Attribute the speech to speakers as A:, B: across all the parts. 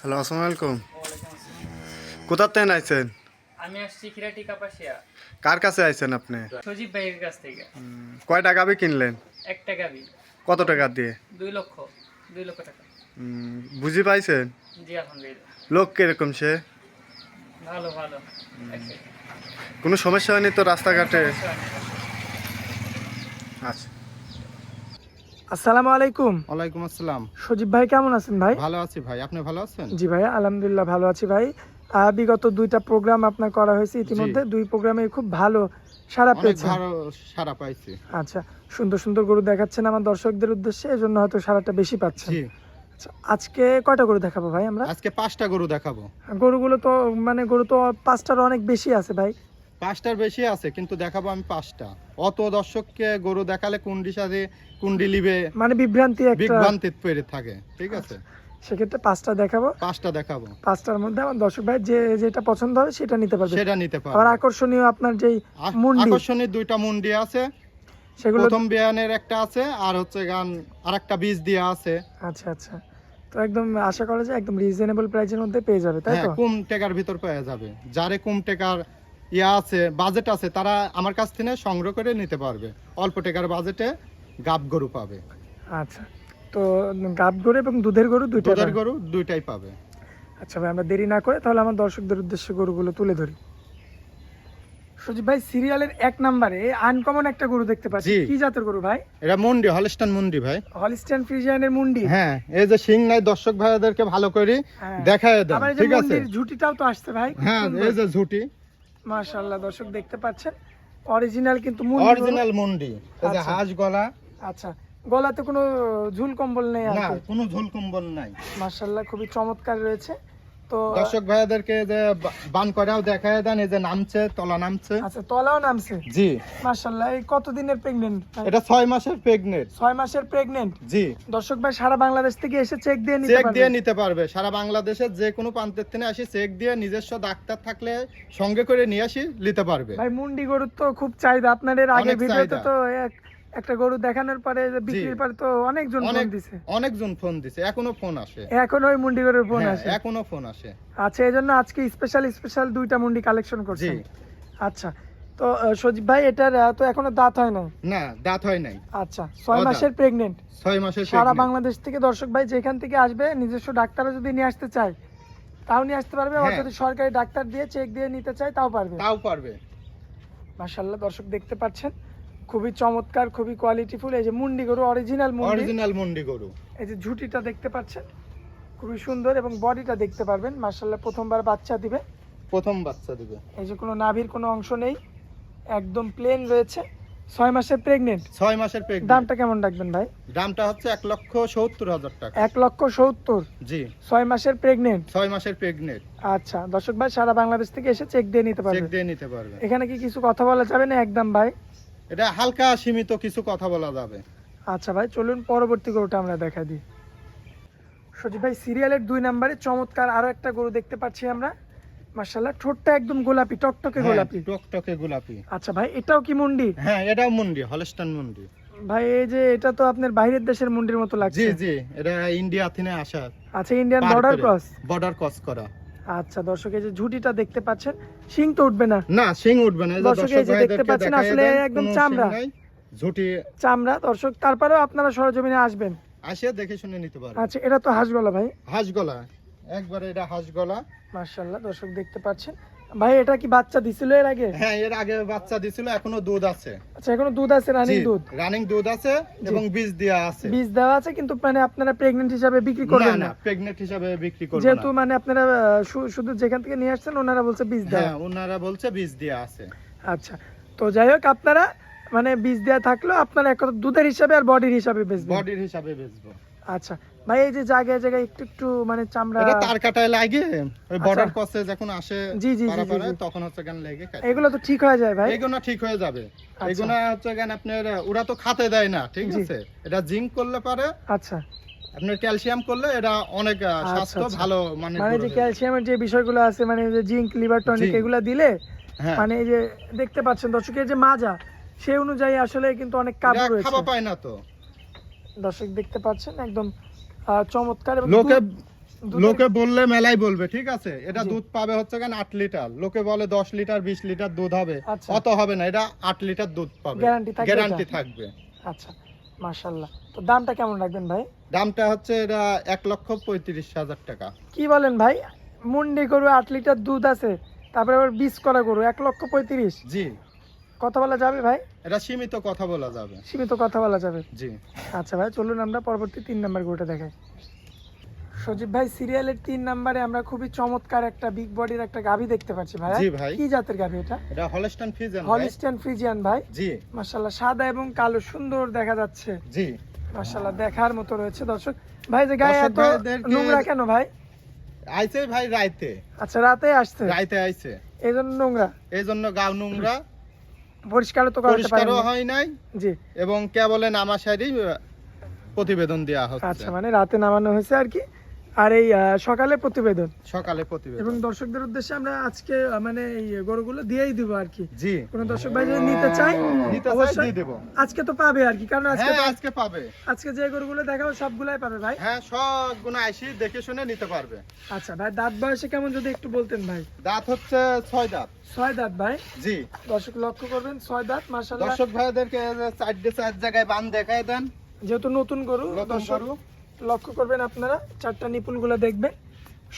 A: Hello আসসালামু আলাইকুম। কোথার থেকে আইছেন?
B: আমি আসছি খিরাটি কাপাসিয়া।
A: কার কাছে আইছেন আপনি?
B: সজীব ভাইয়ের কাছ থেকে।
A: কয় টাকা গাবি কিনলেন?
B: একটা গাবি
A: কত টাকা দিয়ে?
B: দুই লক্ষ দুই লক্ষ টাকা।
A: বুঝি পাইছেন?
B: জি আলহামদুলিল্লাহ।
A: লোক কীরকম সে?
B: ভালো ভালো।
A: কোনো সমস্যা হয়নি তো রাস্তাঘাটে? আচ্ছা।
C: আসসালামু আলাইকুম।
D: ওয়ালাইকুম আসসালাম।
C: সজীব ভাই কেমন আছেন ভাই?
D: ভালো আছি ভাই আপনি ভালো আছেন?
C: জি ভাই আলহামদুলিল্লাহ ভালো আছি ভাই। বিগত দুইটা প্রোগ্রাম আপনার করা হয়েছে ইতিমধ্যে দুই প্রোগ্রামে খুব ভালো সারা
D: ভালো সারা পাইছি।
C: আচ্ছা সুন্দর সুন্দর গরু দেখাচ্ছেন আমার দর্শকদের উদ্দেশ্যে এজন্য হয়তো সারাটা বেশি পাচ্ছেন।
D: জি।
C: আচ্ছা, আজকে কয়টা গরু দেখাবো ভাই আমরা?
D: আজকে পাঁচটা গরু দেখাবো।
C: গরুগুলো তো মানে গরু তো পাঁচটার অনেক বেশি আছে ভাই।
D: পাঁচটার বেশি আছে কিন্তু দেখাবো আমি পাঁচটা। অত দর্শককে গরু দেখালে কুন্ডি সাথে কুন্ডি লিবে
C: মানে বিভ্রান্তি একটা
D: বিভ্রান্তিত পেরে থাকে ঠিক আছে?
C: সেক্ষেত্রে পাঁচটা দেখাবো।
D: পাঁচটা দেখাবো।
C: পাঁচটার মধ্যে আমার দর্শক ভাই যে যেটা পছন্দ হবে সেটা নিতে পারবে।
D: সেটা নিতে পারব।
C: আকর্ষণীয় আপনার যেই মুন্ডি।
D: আকর্ষণীয় দুইটা মুন্ডি আছে।
C: সেগুলো
D: প্রথম বিয়ানের একটা আছে আর হচ্ছে গান আরেকটা বীজ দেওয়া আছে।
C: আচ্ছা আচ্ছা। তো একদম আশা করা যায় একদম রিজনেবল প্রাইসের মধ্যে পেয়ে যাবে তাই
D: হ্যাঁ
C: তো?
D: কুম টেকার ভিতর পাওয়া যাবে। যারে কুম টেকার ইয়া আছে বাজেট আছে তারা আমার কাছ থেকে সংগ্রহ করে নিতে পারবে। অল্প টেকার বাজেটে গাব গরু পাবে।
C: আচ্ছা তো গাব গরু এবং দুধের গরু দুইটা
D: দুধের গরু দুইটাই পাবে।
C: আচ্ছা ভাই আমরা দেরি না করে তাহলে আমার দর্শকদের উদ্দেশ্যে গরুগুলো তুলে ধরি। সজীব ভাই সিরিয়ালের এক নম্বরে আনকমন একটা গরু দেখতে পাচ্ছি। কি জাতের গরু ভাই?
D: এটা মুন্ডি হলস্টান মুন্ডি ভাই।
C: হলিস্টান ফ্রিজিয়ানের মুন্ডি?
D: হ্যাঁ এই যে সিং নাই দর্শক ভাইদেরকে ভালো করে
C: হ্যাঁ।
D: দেখায়
C: এই যে
D: ঠিক আছে?
C: মুন্ডির ঝুটিটাও তো আসছে ভাই
D: হ্যাঁ এই যে ঝুটি।
C: মাশাআল্লাহ দর্শক দেখতে পাচ্ছেন। অরিজিনাল কিন্তু মুন্ডি
D: অরিজিনাল মুন্ডি। এই যে
C: আচ্ছা।
D: হাঁস গলা।
C: আচ্ছা। গলাতে কোনো ঝুল কম্বল নেই
D: না কোনো ঝুল কম্বল নাই।
C: মাশাআল্লাহ খুবই চমৎকার রয়েছে। তো
D: দর্শক ভাইদেরকে যে বান করাও দেখায় দেন এই যে নামছে তলা নামছে।
C: আচ্ছা তলাও নামছে?
D: জি।
C: মাশাআল্লাহ এই কত দিনের প্রেগনেন্ট
D: এটা ছয় মাসের প্রেগনেন্ট
C: ছয় মাসের প্রেগনেন্ট
D: জি।
C: দর্শক ভাই সারা বাংলাদেশ থেকে এসে চেক দিয়ে নিতে
D: চেক দিয়ে নিতে পারবে। সারা বাংলাদেশের যে কোনো প্রান্তের থেকে আসি চেক দিয়ে নিজস্ব ডাক্তার থাকলে সঙ্গে করে নিয়ে আসি নিতে পারবে।
C: ভাই মুন্ডি গরুর তো খুব চাহিদা। আপনাদের
D: অনেক
C: ভিডিওতে তো এক- একটা গরু দেখানোর পরে বিক্রির পরে তো অনেকজন ফোন দিছে।
D: অনেকজন ফোন দিছে এখনও ফোন আসে।
C: এখন ওই মুন্ডি গরুর ফোন
D: হ্যাঁ,
C: আসে।
D: এখনও ফোন আসে।
C: আচ্ছা এই জন্য আজকে স্পেশাল স্পেশাল দুইটা মুন্ডি কালেকশন
D: জি।
C: করছেন আচ্ছা তো সজীব ভাই এটার তো এখনও দাঁত হয় না
D: না দাঁত হয় নাই।
C: আচ্ছা ছয় মাসের প্রেগনেন্ট
D: ছয় মাসের
C: সারা বাংলাদেশ থেকে দর্শক ভাই যেখান থেকে আসবে নিজস্ব ডাক্তারও যদি নিয়ে আসতে চায় তাও নিয়ে আসতে পারবে আবার
D: হ্যাঁ।
C: যদি সরকারি ডাক্তার দিয়ে চেক দিয়ে নিতে চায় তাও পারবে।
D: তাও পারবে।
C: মাশাল্লাহ দর্শক দেখতে পাচ্ছেন। খুবই চমৎকার খুবই কোয়ালিটিফুল এই যে মুন্ডি গরু অরিজিনাল মুন্ডি।
D: অরিজিনাল মন্ডি গরু।
C: এই যে ঝুটিটা দেখতে পাচ্ছেন খুবই সুন্দর এবং বডিটা দেখতে পারবেন। মাশাল্লাহ প্রথমবার বাচ্চা দিবে।
D: প্রথম বাচ্চা দিবে।
C: এই যে কোনো নাভির কোনো অংশ নেই একদম প্লেন রয়েছে। ছয় মাসের প্রেগনেন্ট
D: ছয় মাসের প্রেগনেন্ট
C: দামটা কেমন রাখবেন ভাই?
D: দামটা হচ্ছে এক লক্ষ সত্তর হাজার টাকা।
C: এক লক্ষ সত্তর?
D: জি।
C: ছয় মাসের প্রেগনেন্ট
D: ছয় মাসের প্রেগনেন্ট
C: আচ্ছা দর্শক ভাই সারা বাংলাদেশ থেকে এসে চেক দিয়ে নিতে
D: চেক দিয়ে নিতে পারবে।
C: এখানে কি কিছু কথা বলা যাবে না একদম ভাই?
D: এটা হালকা সীমিত কিছু কথা বলা যাবে।
C: আচ্ছা ভাই চলুন পরবর্তী গরুটা আমরা দেখা দিই। সজীব ভাই সিরিয়ালের দুই নম্বরে চমৎকার আরও একটা গরু দেখতে পাচ্ছি আমরা। ঠোঁটটা একদম গোলাপি টকটকে
D: হ্যাঁ,
C: গোলাপি।
D: টকটকে গোলাপি।
C: আচ্ছা ভাই এটাও কি মুন্ডি?
D: হ্যাঁ এটাও মুন্ডি হলস্টান মুন্ডি।
C: ভাই এই যে এটা তো আপনার বাইরের দেশের মুন্ডির মতো
D: জি
C: লাগছে।
D: জি এটা ইন্ডিয়া থেকে আসা।
C: আচ্ছা Indian border cross
D: border cross করা।
C: আচ্ছা দর্শক এই যে ঝুটিটা দেখতে পাচ্ছেন শিং তো উঠবে না।
D: না শিং উঠবে না
C: দর্শক এই যে দেখতে পাচ্ছেন আসলে একদম চামড়া।
D: ঝুটি
C: চামড়া দর্শক তারপরেও আপনারা সরজমিনে আসবেন।
D: আসে দেখে শুনে নিতে পারবেন।
C: আচ্ছা এটা তো হাঁসগলা ভাই।
D: হাঁসগলা একবার এটা হাঁসগলা।
C: মাশাআল্লাহ দর্শক দেখতে পাচ্ছেন। ভাই এটা কি বাচ্চা দিছিল এর আগে?
D: হ্যাঁ এর আগে বাচ্চা দিছিল এখনও দুধ আছে।
C: আচ্ছা এখনও দুধ আছে রানিং দুধ?
D: রানিং দুধ আছে এবং বীজ দেওয়া আছে।
C: বীজ দেওয়া আছে কিন্তু মানে আপনারা প্রেগনেন্ট হিসাবে বিক্রি করবেন
D: না
C: না?
D: প্রেগনেন্ট হিসাবে বিক্রি করবে
C: যেহেতু মানে আপনারা শুধু যেখান থেকে নিয়ে আসছেন ওনারা বলছে বীজ দেওয়া।
D: হ্যাঁ ওনারা বলছে বীজ দেওয়া আছে।
C: আচ্ছা তো যাই হোক আপনারা মানে বীজ দেওয়া থাকলেও আপনারা এক কথা দুধের হিসাবে আর বডির হিসাবে বেচবেন।
D: বডির হিসাবে বেচবো।
C: আচ্ছা ভাই এই যে জায়গায় জায়গায় একটু একটু মানে চামড়া
D: এটা তার কাটায় লাগে ওই বর্ডার
C: আচ্ছা।
D: ক্রসে যখন আসে
C: জি, জি।
D: তখন হচ্ছে গান লেগে।
C: এগুলো তো ঠিক হয়ে যায় ভাই
D: এগুলো ঠিক হয়ে যাবে
C: আচ্ছা।
D: এগুলো হচ্ছে গান আপনার ওরা তো খাতে দেয় না ঠিক আছে এটা জিঙ্ক করলে পারে
C: আচ্ছা
D: আপনার ক্যালসিয়াম করলে এটা অনেক
C: আচ্ছা,
D: স্বাস্থ্য। ভালো মানে
C: মানে যে ক্যালসিয়ামের যে বিষয়গুলো আছে মানে যে জিঙ্ক লিভার টনিক। এগুলো দিলে
D: হ্যাঁ
C: মানে এই যে দেখতে পাচ্ছেন দর্শকের যে মাজা সেই অনুযায়ী আসলে কিন্তু অনেক কাজ রয়েছে
D: খাওয়া পায় না তো
C: দর্শক দেখতে পাচ্ছেন একদম চমৎকার
D: লোকে লোকে বললে মেলাই বলবে ঠিক আছে? এটা দুধ পাবে হচ্ছে কেন আট লিটার। লোকে বলে দশ লিটার বিশ লিটার দুধ হবে।
C: আচ্ছা।
D: অত হবে না এটা আট লিটার দুধ পাবে। গ্যারান্টি থাকবে
C: আচ্ছা মাশাল্লাহ তো দামটা কেমন রাখবেন ভাই?
D: দামটা হচ্ছে এটা এক লক্ষ পঁয়ত্রিশ হাজার টাকা।
C: কি বলেন ভাই? মুন্ডি গরু আট লিটার দুধ আছে তারপরে আবার বিষ করা গরু এক লক্ষ পঁয়ত্রিশ।
D: জি।
C: কথা বলা যাবে ভাই?
D: এটা সীমিত কথা বলা যাবে।
C: সীমিত কথা বলা যাবে।
D: জি।
C: আচ্ছা ভাই চলুন আমরা পরবর্তী তিন নাম্বার গরুটা দেখাই। সজীব ভাই সিরিয়ালের তিন নাম্বারে আমরা খুবই চমৎকার একটা বিগ বডির একটা গাভি দেখতে পাচ্ছি ভাই।
D: জি ভাই।
C: কি জাতের গাভি এটা?
D: এটা হলস্টান ফিজেন
C: হলিস্টান ফ্রিজিয়ান ভাই।
D: জি।
C: মাশাল্লাহ সাদা এবং কালো সুন্দর দেখা যাচ্ছে।
D: জি।
C: মাশাল্লাহ দেখার মতো রয়েছে দর্শক। ভাই যে গায়ে এত নোংরা কেন ভাই?
D: আইছে ভাই রাইতে।
C: আচ্ছা রাতে আসছে?
D: রাইতে আইছে।
C: এই জন্য নোংরা?
D: এই জন্য গাও নোংরা।
C: পরিষ্কারও তো করাতে পারেন
D: হয় নাই।
C: জি।
D: এবং কেবলে নামাশারি প্রতিবেদন দেওয়া
C: আচ্ছা মানে রাতে নামানো হয়েছে আর কি। আর এই সকালে প্রতিবেদন।
D: সকালে প্রতিবেদন।
C: এবং দর্শকদের উদ্দেশ্যে আমরা আজকে মানে এই গরুগুলো দিয়েই দিব আর কি।
D: জি।
C: কোন দর্শক ভাই যদি নিতে চাই
D: নিতে চাই দিয়ে দেবো।
C: আজকে তো পাবে আর কি কারণ আজকে
D: হ্যাঁ আজকে পাবে।
C: আজকে যে গরুগুলো দেখাবো সবগুলাই পাবে ভাই।
D: হ্যাঁ সবগুলো আইসি দেখে শুনে নিতে পারবে।
C: আচ্ছা ভাই দাঁত বয়সে কেমন যদি একটু বলতেন ভাই?
D: দাঁত হচ্ছে ছয় দাঁত।
C: ছয় দাঁত ভাই?
D: জি।
C: দর্শক লক্ষ্য করবেন ছয় দাঁত মার্শাল্লাহ
D: দর্শক ভাইদেরকে চারটে চার জায়গায় বান দেখায় দেন।
C: যেহেতু নতুন গরু দর্শক। লক্ষ্য করবেন আপনারা চারটা নিপুলগুলো দেখবেন।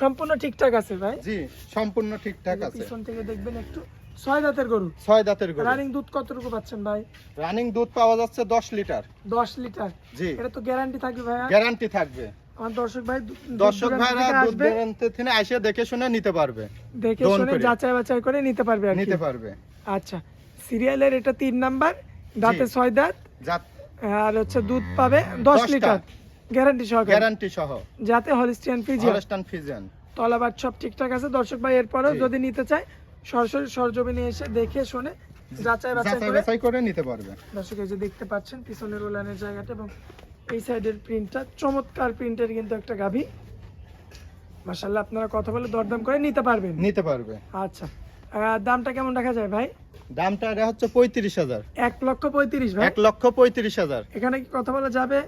C: সম্পূর্ণ ঠিকঠাক আছে ভাই?
D: জি সম্পূর্ণ ঠিকঠাক আছে।
C: পিছন থেকে দেখবেন একটু। ছয় দাঁতের গরু।
D: ছয় দাঁতের গরু।
C: রানিং দুধ কতটুকু পাচ্ছেন ভাই?
D: রানিং দুধ পাওয়া যাচ্ছে দশ লিটার।
C: দশ লিটার।
D: জি।
C: এটা তো গ্যারান্টি থাকবে ভাইয়া?
D: গ্যারান্টি থাকবে।
C: আমার দর্শক ভাই
D: দর্শক ভাইরা দুধ দূরান্ত থেকে এসে দেখে শুনে নিতে পারবে।
C: দেখে শুনে যাচাই বাছাই করে নিতে পারবে আর
D: নিতে পারবে।
C: আচ্ছা সিরিয়ালের এটা তিন নাম্বার দাঁতে ছয় দাঁত আর হচ্ছে দুধ পাবে দশ
D: দশটা।
C: লিটার। গ্যারান্টি সহকারে?
D: গ্যারান্টি সহ।
C: যাতে হলিস্টিয়ান ফ্রিজিয়ান
D: হলস্টান ফিজেন
C: তলাবাট সব ঠিকঠাক আছে? দর্শক ভাই এরপরেও যদি নিতে চায় সরাসরি সরজমিনে এসে দেখে শুনে যাচাই বাছাই করে
D: নিতে পারবে।
C: দর্শক এই যে দেখতে পাচ্ছেন পিছনের ওলানের জায়গাটা এবং এই সাইডের প্রিন্টটা। চমৎকার প্রিন্টের কিন্তু একটা গাভী। মাসাল্লাহ আপনারা কথা বলে দরদাম করে নিতে পারবেন।
D: নিতে পারবে।
C: আচ্ছা দামটা কেমন রাখা যায় ভাই?
D: দামটা এটা হচ্ছে পঁয়ত্রিশ হাজার।
C: এক লক্ষ পঁয়ত্রিশ ভাই।
D: এক লক্ষ পঁয়ত্রিশ হাজার।
C: এখানে কি কথা বলা যাবে?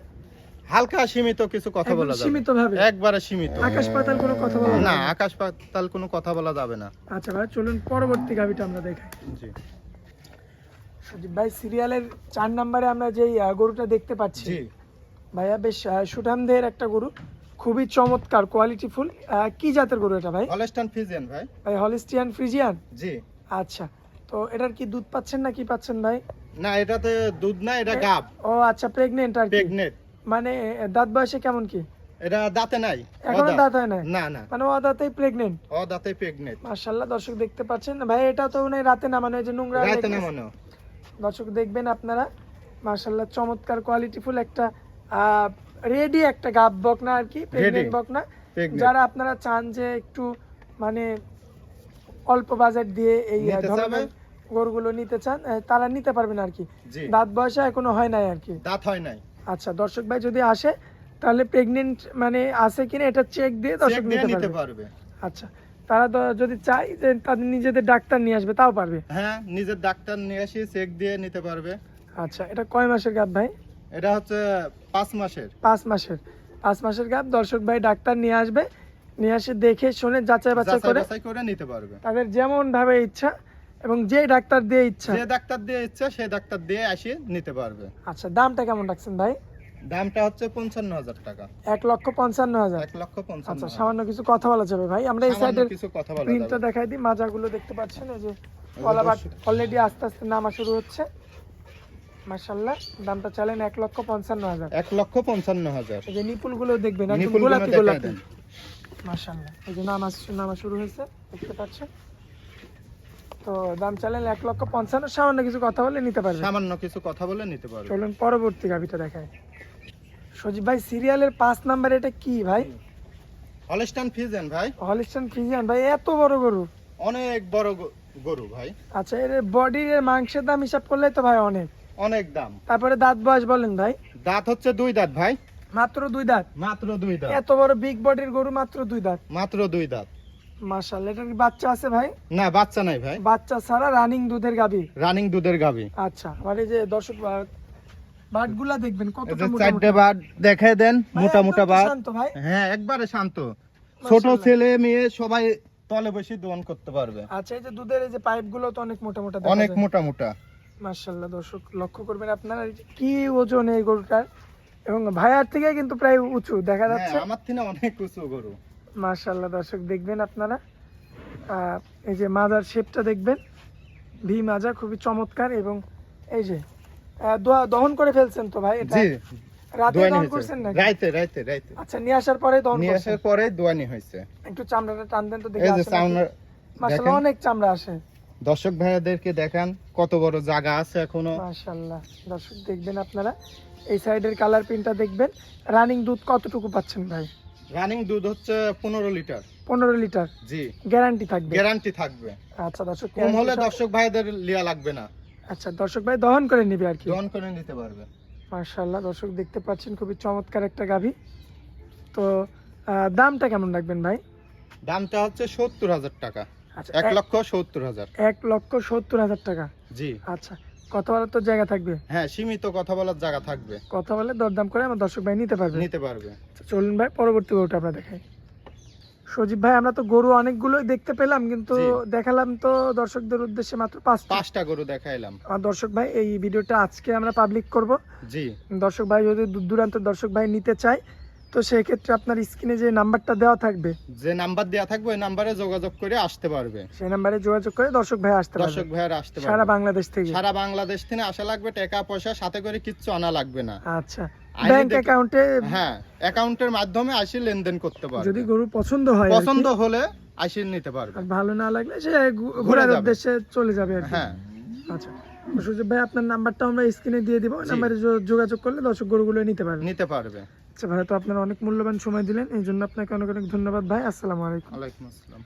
D: হালকা সীমিত কিছু কথা বলা যাবে।
C: সীমিত ভাবে
D: একবারে সীমিত।
C: আকাশ পাতাল কোনো কথা বলা
D: না আকাশ পাতাল কোনো কথা বলা যাবে না।
C: আচ্ছা ভাই চলুন পরবর্তী গাভিটা আমরা দেখাই।
D: জি।
C: ভাই সিরিয়ালের চার নম্বরে আমরা যেই গরুটা দেখতে পাচ্ছি
D: জি।
C: ভাইয়া বেশ সুঠামদের একটা গরু খুবই চমৎকার কোয়ালিটি ফুল কি জাতের গরু এটা ভাই?
D: হলস্টান ফ্রিজিয়ান ভাই।
C: ভাই হলিস্টিয়ান ফ্রিজিয়ান?
D: জি।
C: আচ্ছা তো এটার কি দুধ পাচ্ছেন না কি পাচ্ছেন ভাই?
D: না এটাতে দুধ না এটা গাব।
C: ও আচ্ছা প্রেগনেন্ট আর কি।
D: প্রেগনেট
C: মানে দাঁত বয়সে কেমন কি?
D: এটা দাঁতে নাই এখনও
C: দাঁত হয় না
D: না না।
C: মানে ও দাঁতেই প্রেগনেন্ট
D: প্রেগনেট
C: মার্শাল্লাহ দর্শক দেখতে পাচ্ছেন। ভাই এটা তো মানে রাতে নামানো এই যে নোংরা
D: রাতে নামানো।
C: দর্শক দেখবেন আপনারা মার্শাল্লাহ চমৎকার কোয়ালিটিফুল একটা রেডি একটা গাব বকনা আর কি প্রেগনেন্ট বকনা। যারা আপনারা চান যে একটু মানে অল্প বাজেট দিয়ে এই ধরনের গরুগুলো নিতে চান তারা নিতে পারবেন আর কি। দাঁত বয়সে এখনও হয় নাই আর কি।
D: দাঁত হয় নাই।
C: আচ্ছা দর্শক ভাই যদি আসে তাহলে প্রেগনেন্ট মানে আছে কিনা এটা চেক দিয়ে দর্শক নিতে পারবে। আচ্ছা তারা যদি চাই যে তাদের নিজেদের ডাক্তার নিয়ে আসবে তাও পারবে?
D: হ্যাঁ নিজের ডাক্তার নিয়ে আসি চেক দিয়ে নিতে পারবে।
C: আচ্ছা এটা কয় মাসের গাব ভাই?
D: এটা হচ্ছে পাঁচ মাসের।
C: পাঁচ মাসের। পাঁচ মাসের গাব দর্শক ভাই ডাক্তার নিয়ে আসবে নিয়ে আসে দেখে শুনে যাচাই বাছাই করে
D: বাছাই করে নিতে পারবে।
C: তাদের যেমন ভাবে ইচ্ছা এবং যে ডাক্তার দিয়ে ইচ্ছা।
D: যে ডাক্তার দিয়ে ইচ্ছা সে ডাক্তার দিয়ে আসি নিতে পারবে।
C: আচ্ছা দামটা কেমন রাখছেন ভাই?
D: দামটা হচ্ছে পঞ্চান্ন হাজার টাকা।
C: এক লক্ষ পঞ্চান্ন হাজার।
D: এক লক্ষ পঞ্চান্ন
C: আচ্ছা সামান্য কিছু কথা বলা যাবে ভাই। আমরা এই সাইডের
D: কিছু কথা বলা
C: প্রিন্টটা দেখাই দিই। মাজাগুলো দেখতে পাচ্ছেন? এই যে কলাবাট অলরেডি আস্তে আস্তে নামা শুরু হচ্ছে। মার্শাল্লাহ দামটা চালেন এক লক্ষ পঞ্চান্ন হাজার।
D: এক লক্ষ পঞ্চান্ন হাজার।
C: এই যে নিপুলগুলো দেখবেন একদম
D: নিপুলগুলো
C: গোলাপি গোলাপি।
D: দেন।
C: মার্শাল্লাহ এই যে নামা নামা শুরু হয়েছে দেখতে পাচ্ছেন? তো দাম চালেন এক লক্ষ পঞ্চান্ন সামান্য কিছু কথা বলে নিতে পারবেন
D: সামান্য কিছু কথা বলে নিতে পারবে।
C: চলুন পরবর্তী গাভিটা দেখায় সজীব ভাই সিরিয়ালের পাঁচ নাম্বার এটা কি ভাই?
D: হলস্টান ভাই।
C: হলিস্টান ভাই এত বড় গরু।
D: অনেক বড় গরু ভাই।
C: আচ্ছা এর বডির মাংসের দাম হিসাব করলে তো ভাই অনেক।
D: অনেক দাম।
C: তারপরে দাঁত বয়স বলেন ভাই।
D: দাঁত হচ্ছে দুই দাঁত ভাই।
C: মাত্র দুই দাঁত।
D: মাত্র দুই দাঁত।
C: এত বড় বিগ বডির গরু মাত্র দুই দাঁত।
D: মাত্র দুই দাঁত।
C: মাশাআল্লাহ এটার কি বাচ্চা আছে ভাই?
D: না বাচ্চা নাই ভাই।
C: বাচ্চা ছাড়া রানিং দুধের গাবি
D: রানিং দুধের গাবি
C: আচ্ছা যে দর্শক বাটগুলা দেখবেন
D: এই
C: কতটা মোটা
D: চারটে বাট দেখে দেন মোটা মোটা বাট।
C: শান্ত ভাই।
D: হ্যাঁ একবারে শান্ত। ছোট ছেলে মেয়ে সবাই তলে বসে দোয়ান করতে পারবে।
C: আচ্ছা এই যে দুধের এই যে পাইপগুলো তো অনেক মোটা মোটা
D: অনেক। মোটা মোটা
C: দর্শক লক্ষ্য করবেন আপনারা কি ওজন এই গরুটার। এবং ভাইয়ার থেকে কিন্তু প্রায় উঁচু দেখা যাচ্ছে।
D: হ্যাঁ, আমার থেকে অনেক উঁচু গরু।
C: মাশাল্লাহ দর্শক দেখবেন আপনারা। এই যে মাজার শেপটা দেখবেন। ভি মাজা খুবই চমৎকার এবং এই যে দহন করে ফেলছেন তো ভাই? এটা
D: জি।
C: রাতে দহন করছেন না
D: রাইতে রাইতে রাইতে।
C: আচ্ছা নিয়ে আসার পরে দহন
D: নিয়ে আসার পরে দোয়ানি হয়েছে।
C: একটু চামড়াটা টান দেন তো
D: এই যে
C: আসেন মাশাআল্লাহ অনেক চামড়া আসে।
D: দর্শক ভাইয়াদেরকে দেখান কত বড় জায়গা আছে
C: এখনও। দর্শক দেখবেন আপনারা। এই সাইডের কালার প্রিন্টটা দেখবেন। রানিং দুধ কতটুকু পাচ্ছেন ভাই?
D: রানিং দুধ হচ্ছে পনেরো লিটার।
C: পনেরো লিটার?
D: জি।
C: গ্যারান্টি থাকবে?
D: গ্যারান্টি থাকবে।
C: আচ্ছা দর্শক
D: কম হলে দর্শক ভাইদের লিয়া লাগবে না।
C: আচ্ছা দর্শক ভাই দহন করে নিবে আর কি?
D: দোয়ান করে নিতে পারবে।
C: মার্শাল্লাহ দর্শক দেখতে পাচ্ছেন খুবই চমৎকার একটা গাভী। তো দামটা কেমন রাখবেন ভাই?
D: দামটা হচ্ছে সত্তর হাজার টাকা।
C: আচ্ছা
D: এক লক্ষ সত্তর হাজার।
C: এক লক্ষ সত্তর হাজার টাকা?
D: জি।
C: আচ্ছা কথা বলার তো জায়গা থাকবে?
D: হ্যাঁ সীমিত কথা বলার জায়গা থাকবে।
C: কথা বলে দরদাম করে আমার দর্শক ভাই নিতে পারবে।
D: নিতে পারবে।
C: চলুন ভাই পরবর্তী গরুটা আমরা দেখাই। সজীব ভাই আমরা তো গরু অনেকগুলোই দেখতে পেলাম কিন্তু দেখালাম তো দর্শকদের উদ্দেশ্যে মাত্র পাঁচটা।
D: পাঁচটা গরু দেখাইলাম।
C: দর্শক ভাই এই ভিডিওটা আজকে আমরা পাবলিক করব।
D: জি।
C: দর্শক ভাই যদি দূর দূরান্ত দর্শক ভাই নিতে চায় তো সেক্ষেত্রে আপনার স্ক্রিনে যে নাম্বারটা দেওয়া থাকবে।
D: যে নাম্বার দেওয়া থাকবে ওই নাম্বারে যোগাযোগ করে আসতে পারবে।
C: সেই নাম্বারে যোগাযোগ করে দর্শক ভাই আসতে
D: দর্শক ভাই আসতে
C: সারা বাংলাদেশ থেকে।
D: সারা বাংলাদেশ থেকে আসা লাগবে টাকা পয়সা সাথে করে কিচ্ছু আনা লাগবে না।
C: আচ্ছা। ব্যাংক অ্যাকাউন্টে
D: হ্যাঁ অ্যাকাউন্টের মাধ্যমে আসি লেনদেন করতে পারবে।
C: যদি গরু পছন্দ হয়
D: পছন্দ হলে আসি নিতে পারবে।
C: ভালো না লাগলে সে ঘোরার উদ্দেশ্যে চলে যাবে আর
D: হ্যাঁ।
C: আচ্ছা। সুযোগ ভাই আপনার নাম্বারটা আমরা স্ক্রিনে দিয়ে দিব। নাম্বারে যোগাযোগ করলে দর্শক গরুগুলো নিতে পারবে।
D: নিতে পারবে।
C: আচ্ছা ভাই তো আপনার অনেক মূল্যবান সময় দিলেন এই জন্য আপনাকে অনেক অনেক ধন্যবাদ ভাই। আসসালামু আলাইকুম।
D: ওয়ালাইকুম আসসালাম।